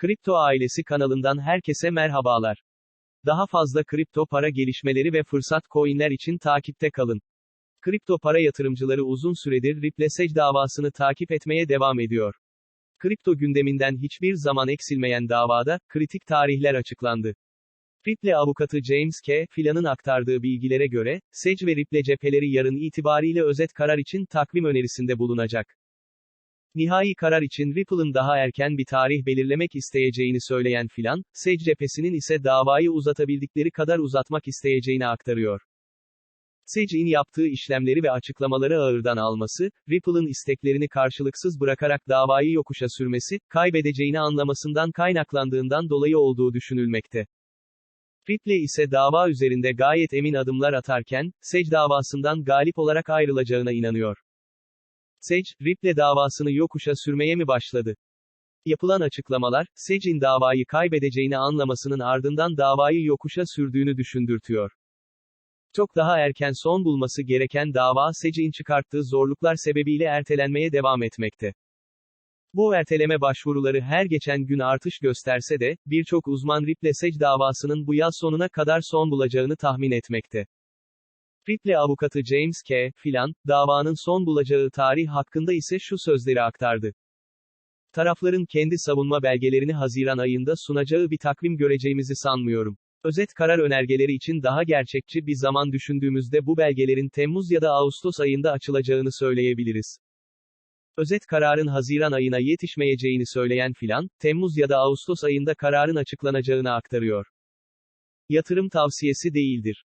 Kripto Ailesi kanalından herkese merhabalar. Daha fazla kripto para gelişmeleri ve fırsat coinler için takipte kalın. Kripto para yatırımcıları uzun süredir Ripple SEC davasını takip etmeye devam ediyor. Kripto gündeminden hiçbir zaman eksilmeyen davada, kritik tarihler açıklandı. Ripple avukatı James K. Filan'ın aktardığı bilgilere göre, SEC ve Ripple cepheleri yarın itibariyle özet karar için takvim önerisinde bulunacak. Nihai karar için Ripple'ın daha erken bir tarih belirlemek isteyeceğini söyleyen filan, SEC cephesinin ise davayı uzatabildikleri kadar uzatmak isteyeceğini aktarıyor. SEC'in yaptığı işlemleri ve açıklamaları ağırdan alması, Ripple'ın isteklerini karşılıksız bırakarak davayı yokuşa sürmesi, kaybedeceğini anlamasından kaynaklandığından dolayı olduğu düşünülmekte. Ripple ise dava üzerinde gayet emin adımlar atarken, SEC davasından galip olarak ayrılacağına inanıyor. SEC, Ripple davasını yokuşa sürmeye mi başladı? Yapılan açıklamalar, SEC'in davayı kaybedeceğini anlamasının ardından davayı yokuşa sürdüğünü düşündürtüyor. Çok daha erken son bulması gereken dava SEC'in çıkarttığı zorluklar sebebiyle ertelenmeye devam etmekte. Bu erteleme başvuruları her geçen gün artış gösterse de, birçok uzman Ripple SEC davasının bu yaz sonuna kadar son bulacağını tahmin etmekte. Ripple avukatı James K. Filan, davanın son bulacağı tarih hakkında ise şu sözleri aktardı. Tarafların kendi savunma belgelerini Haziran ayında sunacağı bir takvim göreceğimizi sanmıyorum. Özet karar önergeleri için daha gerçekçi bir zaman düşündüğümüzde bu belgelerin Temmuz ya da Ağustos ayında açılacağını söyleyebiliriz. Özet kararın Haziran ayına yetişmeyeceğini söyleyen filan, Temmuz ya da Ağustos ayında kararın açıklanacağını aktarıyor. Yatırım tavsiyesi değildir.